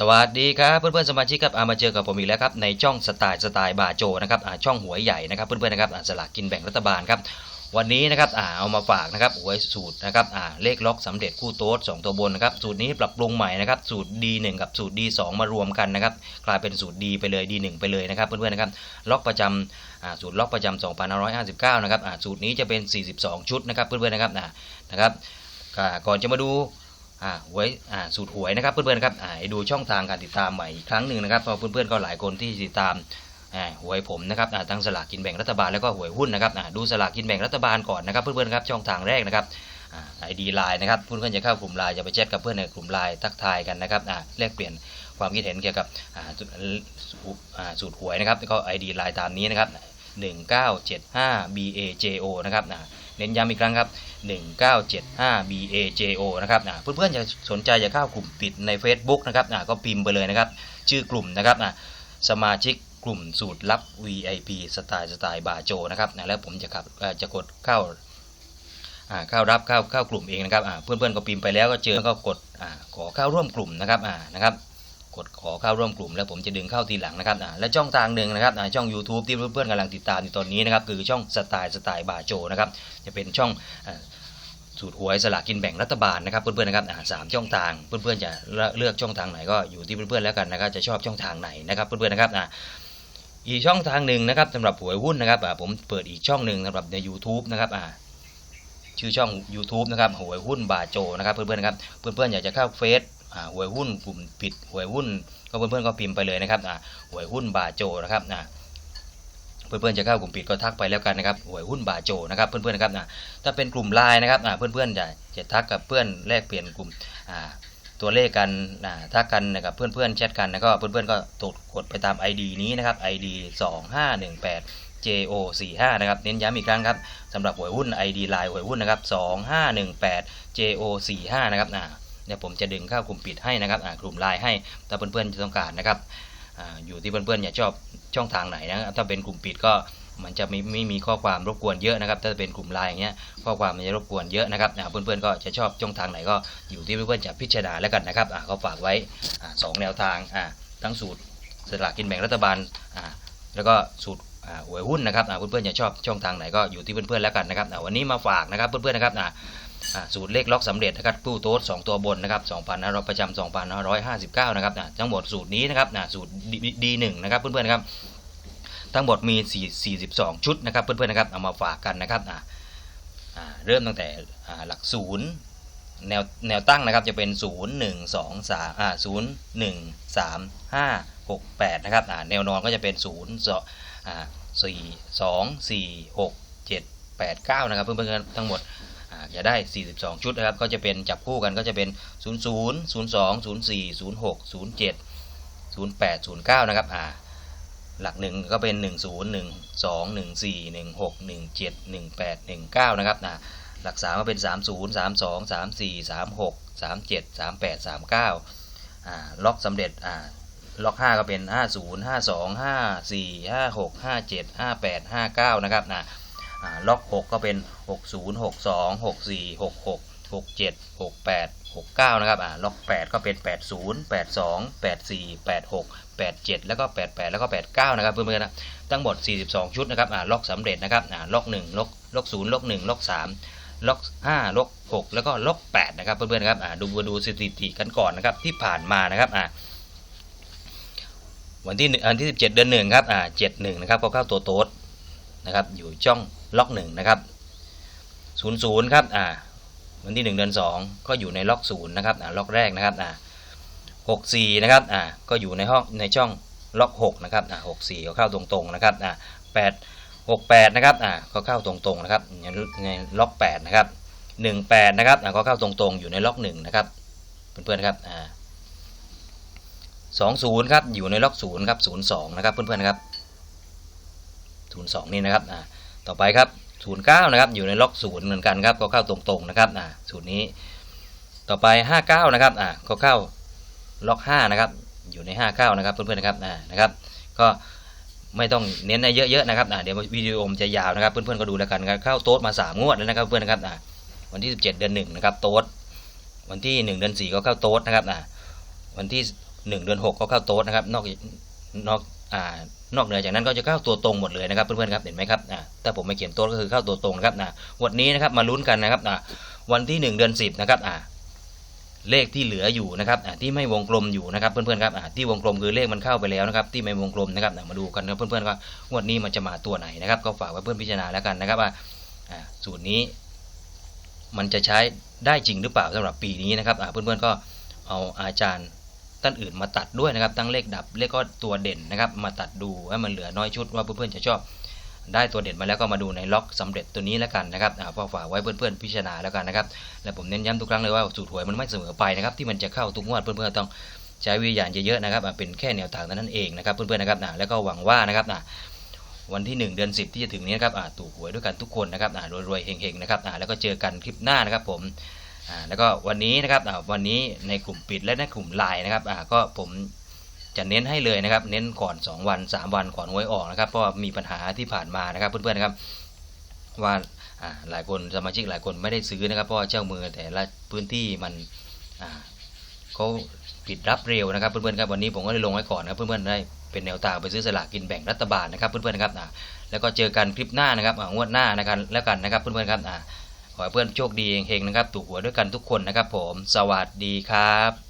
สวัสดีครับเพื่อนๆสมาชิกครับอามาเจอกับผมอีกแล้วครับในช่องสไตล์สไตล์บาโจนะครับช่องหวยใหญ่นะครับเพื่อนๆนะครับสลากกินแบ่งรัฐบาลครับวันนี้นะครับเอามาฝากนะครับหวยสูตรนะครับเลขล็อกสำเร็จคู่โต๊ด2ตัวบนนะครับสูตรนี้ปรับปรุงใหม่นะครับสูตร D1 กับสูตร D2 มารวมกันนะครับกลายเป็นสูตร D ไปเลย D1 ไปเลยนะครับเพื่อนๆนะครับล็อกประจำอ่าสูตรล็อกประจำ2559 นะครับอ่าสูตรนี้จะเป็น 42 ชุดนะครับเพื่อนๆนะครับนะครับก่อนจะมาดู อ่าหวยอ่าสูตรหวยนะครับเพื่อนๆครับอ่าให้ดูช่องทางการติดตามใหม่อีกครั้งหนึ่งนะครับเพราะเพื่อนๆก็หลายคนที่ติดตามอ่าหวยผมนะครับอ่าทั้งสลากกินแบ่งรัฐบาลแล้วก็หวยหุ้นนะครับอ่าดูสลากกินแบ่งรัฐบาลก่อนนะครับเพื่อนๆครับช่องทางแรกนะครับไอดีไลน์นะครับเพื่อนๆจะเข้ากลุ่มไลน์จะไปแชทกับเพื่อนในกลุ่มไลน์ทักทายกันนะครับอ่าแลกเปลี่ยนความคิดเห็นเกี่ยวกับอ่าสูตรหวยนะครับแล้วก็ไอดีไลน์ตามนี้นะครับ 1975 BAJO นะครับอ่าเน้นย้ำอีกครั้งครับ 1975 BAJO นะครับอ่าเพื่อนๆจะสนใจจะเข้ากลุ่มปิดใน Facebook นะครับอ่าก็พิมพ์ไปเลยนะครับ ชื่อกลุ่มนะครับอ่าสมาชิกกลุ่มสูตรลับ VIP สไตล์สไตล์บาโจนะครับอ่าแล้วผมจะขับจะกดเข้าเข้ารับเข้าเข้ากลุ่มเองนะครับอ่าเพื่อนๆก็พิมพ์ไปแล้วก็เจอก็กดขอเข้าร่วมกลุ่มนะครับนะครับ กดขอเข้าร่วมกลุ่ม แล้วผมจะดึงเข้าทีหลังนะครับและช่องทางหนึ่งนะครับช่อง YouTube ที่เพื่อนๆกำลังติดตามอยู่ตอนนี้นะครับคือช่องสไตล์สไตล์บาโจนะครับจะเป็นช่องสูตรหวยสลากกินแบ่งรัฐบาลนะครับเพื่อนๆนะครับสามช่องทางเพื่อนๆจะเลือกช่องทางไหนก็อยู่ที่เพื่อนๆแล้วกันนะครับจะชอบช่องทางไหนนะครับเพื่อนๆนะครับอีกช่องทางหนึ่งนะครับสำหรับหวยหุ้นนะครับผมเปิดอีกช่องหนึ่งสำหรับใน YouTube นะครับชื่อช่อง YouTube นะครับหวยหุ้นบาโจนะครับเพื่อนๆนะครับเพื่อนๆอยากจะเข้าเฟซ หวยหุ้นกลุ่มปิดหวยหุ้น ก็เพื่อนๆก็พิมพ์ไปเลยนะครับหวยหุ้นบาโจนะครับเพื่อนๆจะเข้ากลุ่มปิดก็ทักไปแล้วกันนะครับหวยหุ้นบาโจนะครับเพื่อนๆนะครับอ่าถ้าเป็นกลุ่มไลน์นะครับเพื่อนๆจะจะทักกับเพื่อนแลกเปลี่ยนกลุ่มตัวเลขกันทักกันนะครับเพื่อนๆแชทกันแล้วก็เพื่อนๆก็ตดกดไปตาม ID นี้นะครับ ID 2518 JO45 นะครับเน้นย้ำอีกครั้งครับสำหรับหวยหุ้น ID ไลน์หวยหุ้นนะครับ2518 JO45 นะครับอ่า เดี๋ยวผมจะดึงเข้ากลุ่มปิดให้นะครับกลุ่มไลน์ให้ถ้าเพื่อนๆจะต้องการนะครับออยู่ที่เพื่อนๆอยากชอบช่องทางไหนนะครับถ้าเป็นกลุ่มปิดก็มันจะไม่ไม่มีข้อความรบกวนเยอะนะครับ ถ้าเป็นกลุ่มไลน์อย่างเงี้ยข้อความมันจะรบกวนเยอะนะครับเพื่อนๆก็จะชอบช่องทางไหนก็อยู่ที่เพื่อนๆจะพิจารณาแล้วกันนะครับก็ฝากไว้สองแนวทางทั้งสูตรสลากกินแบ่งรัฐบาลแล้วก็สูตรหวยหุ้นนะครับเพื่อนๆจะชอบช่องทางไหนก็อยู่ที่เพื่อนๆแล้วกันนะครับวันนี้มาฝากนะครับเพื่อนๆนะครับ สูตรเลขล็อกสำเร็จนะครับผู้โต๊ด2ตัวบนนะครับ2,500ประจำ2,559นะครับทั้งหมดสูตรนี้นะครับสูตร D1 นะครับเพื่อนๆนะครับทั้งหมดมี4 42 ชุดนะครับเพื่อนๆนะครับเอามาฝากกันนะครับเริ่มตั้งแต่หลักศูนย์แนวแนวตั้งนะครับจะเป็น 0 1 2 3อ่า0 1 3 5 6 8นะครับแนวนอนก็จะเป็น 0 2อ่า4 2 4 6 7 8 9นะครับเพื่อนๆทั้งหมด จะได้ 42 ชุดนะครับ ก็จะเป็นจับคู่กันก็จะเป็น 0 0 0 2 0 4 0 6 0 7 0 8 0 9 นะครับ อ่า หลักหนึ่งก็เป็น 1 0 1 2 1 4 1 6 1 7 1 8 1 9 นะครับ อ่า หลัก 3 ก็เป็น 3 0 3 2 3 4 3 6 3 7 3 8 3 9 อ่า ล็อกสำเร็จ อ่า ล็อก 5 ก็เป็น 5 0 5 2 5 4 5 6 5 7 5 8 5 9 นะครับนะ ล็อก 6 ก็เป็น 60 62 64 66 67 68 69 นะครับอ่าล็อก 8 ก็เป็น 80 82 84 86 87 แล้วก็ 88 แล้วก็ 89 นะครับเพื่อนๆนะทั้งหมด 42 ชุดนะครับอ่าล็อกสำเร็จนะครับอ่าล็อก 1 ล็อกล็อก 0 ล็อก 1 ล็อก 3 ล็อก 5 ล็อก 6 แล้วก็ล็อก 8 นะครับเพื่อนๆนะครับอ่าดูมาดูสถิติกันก่อนนะครับที่ผ่านมานะครับอ่าวันที่อันที่ 17 เดือน1ครับอ่า71 นะครับก็เข้าตัวโต๊ดนะครับอยู่ช่อง ล็อก1นะครับ00ครับอ่าวันที่ 1 เดือน 2 ก็อยู่ในล็อก0นะครับอ่าล็อกแรกนะครับอ่า64นะครับอ่าก็อยู่ในห้องในช่องล็อก6นะครับอ่า64ก็เข้าตรงๆนะครับอ่า8 68นะครับอ่าก็เข้าตรงๆนะครับในล็อก8นะครับ18นะครับอ่าก็เข้าตรงๆอยู่ในล็อก1นะครับเพื่อนๆครับอ่า20ครับอยู่ในล็อก0ครับ02นย์สองนะครับเพื่อนๆครับ02นี่นะครับอ่า ต่อไปครับ 09 นะครับ อยู่ในล็อก 0 เหมือนกันครับ ก็เข้าตรงๆนะครับอ่าสูตรนี้ ต่อไป 59 นะครับอ่าก็เข้าล็อก5นะครับ อยู่ใน 59 นะครับเพื่อนๆนะครับอ่านะครับ ก็ไม่ต้องเน้นเยอะๆนะครับอ่าเดี๋ยววิดีโอมจะยาวนะครับ เพื่อนๆก็ดูแล้วกันครับเข้าโต๊ดมา 3 งวดแล้วนะครับเพื่อนนะครับอ่าวันที่ 17 เดือน1นะครับโต๊ดวันที่ 1 เดือน 4 ก็เข้าโต๊ดนะครับอ่าวันที่หนึ่งเดือนหกก็เข้าโต๊ดนะครับ นอกนอก นอกเหนือจากนั้นก็จะเข้าตัวตรงหมดเลยนะครับเพื่อนๆครับเห็นไหมครับอ่าถ้าผมไม่เขียนต๊ดก็คือเข้าตัวตรงนะครับวันนี้นะครับมาลุ้นกันนะครับวันที่หนึ่งเดือนสิบนะครับเลขที่เหลืออยู่นะครับที่ไม่วงกลมอยู่นะครับเพื่อนๆครับที่วงกลมคือเลขมันเข้าไปแล้วนะครับ ที่ไม่วงกลมนะครับมาดูกันนะเพื่อนๆว่างวดนี้มันจะมาตัวไหนนะครับ ก็ฝากไว้เพื่อนพิจารณาแล้วกันนะครับว่าสูตรนี้มันจะใช้ได้จริงหรือเปล่าสำหรับปีนี้นะครับเพื่อนๆก็เอาอาจารย์ ท่านอื่นมาตัดด้วยนะครับทั้งเลขดับเลขก็ตัวเด่นนะครับ มาตัดดูให้มันเหลือน้อยชุดว่าเพื่อนๆจะชอบ ได้ตัวเด่นมาแล้วก็มาดูในล็อกสำเร็จตัวนี้แล้วกันนะครับอ่าก็ฝากไว้เพื่อนๆพิจารณาแล้วกันนะครับและผมเน้นย้ำทุกครั้งเลยว่าสูตรหวยมันไม่เสมอไปนะครับที่มันจะเข้าทุกงวดเพื่อนๆต้องใช้วิญญาณเยอะๆนะครับเป็นแค่แนวทางนั้นเองนะครับเพื่อนๆนะครับนะแล้วก็หวังว่านะครับนะวันที่ 1 เดือน 10 ที่จะถึงนี้นะครับอะถูกหวยด้วยกันทุกคนนะครับอะรวยๆเฮงๆนะครับอะแล้วก็เจอกันคลิปหน้านะครับผม แล้วก็วันนี้นะครับวันนี้ในกลุ่มปิดและในกลุ่มไลน์นะครับก็ผมจะเน้นให้เลยนะครับ เน้นก่อน 2 วัน 3 วันก่อนหวยออกนะครับเพราะว่ามีปัญหาที่ผ่านมานะครับ เพื่อนๆนะครับว่าหลายคนสมาชิกหลายคนไม่ได้ซื้อนะครับ เพราะว่าเจ้ามือแต่ละพื้นที่มันเขาปิดรับเร็วนะครับเพื่อนๆครับวันนี้ผมก็ได้ลงไว้ก่อนนะครับเพื่อนๆได้เป็นแนวทางไปซื้อสลากกินแบ่งรัฐบาลนะครับเพื่อนๆนะครับแล้วก็เจอกันคลิปหน้านะครับงวดหน้านะครับแล้วกันนะครับเพื่อนๆครับ ขอให้เพื่อนโชคดีเฮงๆนะครับ ถูกหวยด้วยกันทุกคนนะครับผม สวัสดีครับ